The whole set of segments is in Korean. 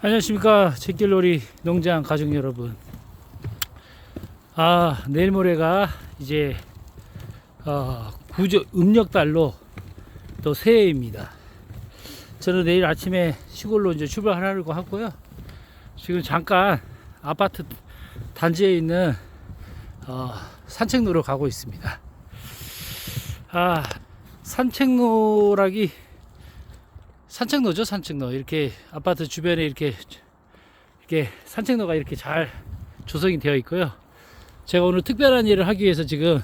안녕하십니까. 제길놀이 농장 가족 여러분. 아 내일 모레가 이제 어, 구저 음력달로 또 새해입니다. 저는 내일 아침에 시골로 이제 출발하려고 하고요. 지금 잠깐 아파트 단지에 있는 어, 산책로로 가고 있습니다. 아 산책로라기 산책로죠 산책로. 이렇게 아파트 주변에 이렇게 이렇게 산책로가 이렇게 잘 조성이 되어 있고요. 제가 오늘 특별한 일을 하기 위해서 지금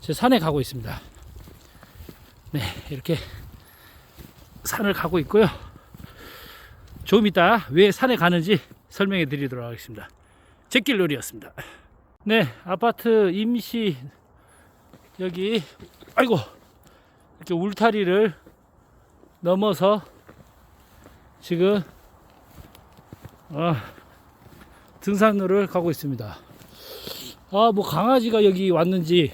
제 산에 가고 있습니다. 네 이렇게 산을 가고 있고요. 조금 이따 왜 산에 가는지 설명해 드리도록 하겠습니다. 제길놀이였습니다. 네 아파트 임시 여기 아이고 이렇게 울타리를 넘어서 지금 어, 등산로를 가고 있습니다. 아, 뭐 강아지가 여기 왔는지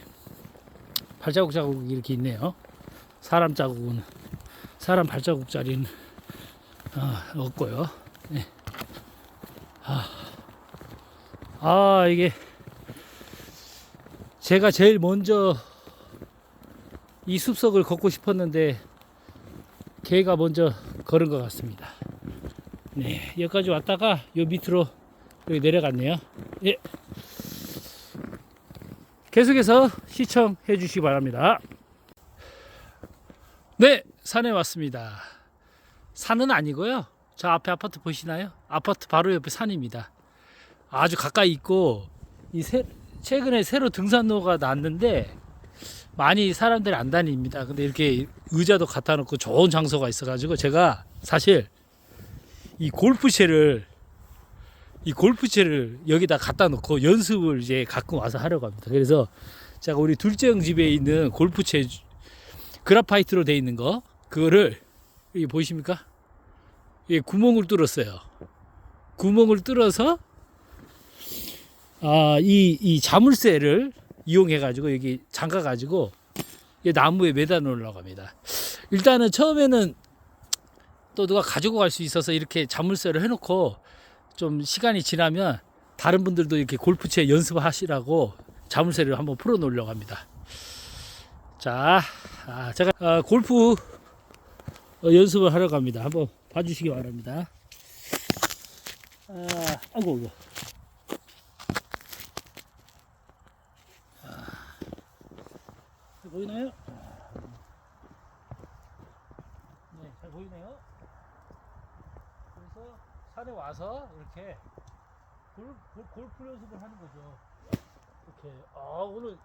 발자국 자국이 이렇게 있네요. 사람 자국은 사람 발자국 자리는 어, 없고요. 네. 아, 아 이게 제가 제일 먼저 이 숲속을 걷고 싶었는데 개가 먼저 걸은 것 같습니다. 네, 여기까지 왔다가 요 밑으로 여기 내려갔네요. 예. 계속해서 시청해 주시기 바랍니다. 네, 산에 왔습니다. 산은 아니고요. 저 앞에 아파트 보시나요? 아파트 바로 옆에 산입니다. 아주 가까이 있고 이 새, 최근에 새로 등산로가 났는데 많이 사람들이 안 다닙니다. 근데 이렇게 의자도 갖다 놓고 좋은 장소가 있어가지고 제가 사실 이 골프채를 이 골프채를 여기다 갖다 놓고 연습을 이제 가끔 와서 하려고 합니다. 그래서 제가 우리 둘째 형 집에 있는 골프채 그라파이트로 돼 있는 거 그거를 여기 보이십니까? 이 구멍을 뚫었어요. 구멍을 뚫어서 아, 이, 이 자물쇠를 이용해 가지고 여기 잠가 가지고 나무에 매다 놓으려고 합니다. 일단은 처음에는 또 누가 가지고 갈 수 있어서 이렇게 자물쇠를 해놓고 좀 시간이 지나면 다른 분들도 이렇게 골프채 연습하시라고 자물쇠를 한번 풀어 놓으려고 합니다. 자, 아, 제가 아, 골프 어, 연습을 하려고 합니다. 한번 봐주시기 바랍니다. 아, 아이고. 보이나요? 네, 잘 보이네요. 그래서 산에 와서 이렇게 골, 골, 골 프 연습을 하는 거죠. 이렇게 아 오늘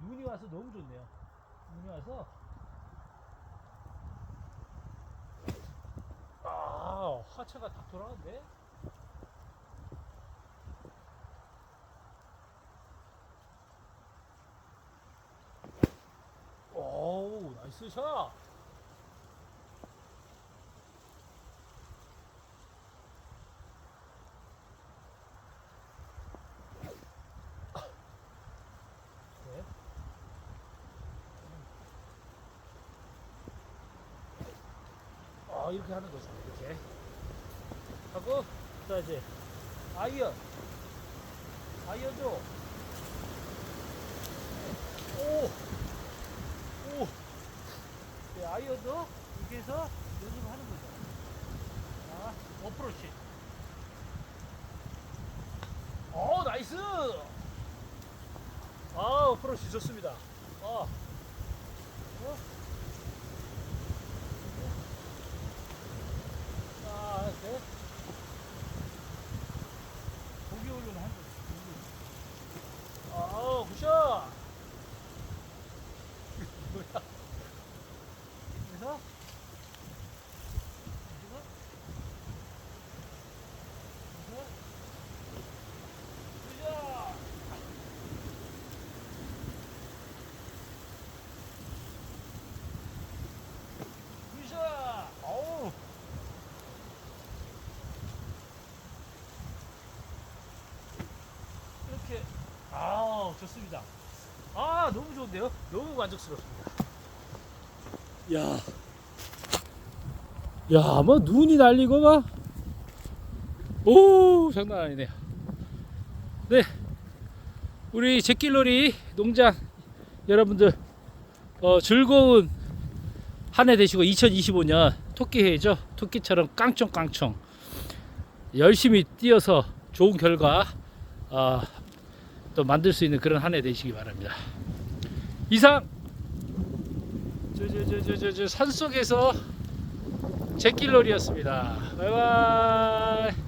눈이 와서 너무 좋네요. 눈이 와서 아 하체가 다 돌아간대. 오우 나이스 샷 네. 아 이렇게 하는 거죠 이렇게 하고 자 이제 아이언 아이언 줘 오! 오! 네, 아이언도 이렇게 해서 연습을 하는 거죠. 자, 어프로치. 오, 나이스! 아, 어프로치 좋습니다. 아. 어? 자, 이렇게. 고기 올려는 한 거죠. 아, 굿샷! 뭐야? 그래서 그래서 그래서 그죠? 그죠? 어우. 이렇게 아 좋습니다. 아 너무 좋은데요? 너무 만족스럽습니다. 야, 야, 뭐 눈이 날리고 막 오 장난 아니네요. 네, 우리 제끼놀이 농장 여러분들 어, 즐거운 한 해 되시고 2025년 토끼 해죠. 토끼처럼 깡총깡총 열심히 뛰어서 좋은 결과 어, 또 만들 수 있는 그런 한 해 되시기 바랍니다. 이상 저저저저저저 산속에서 제끼놀이였습니다. 바이바이.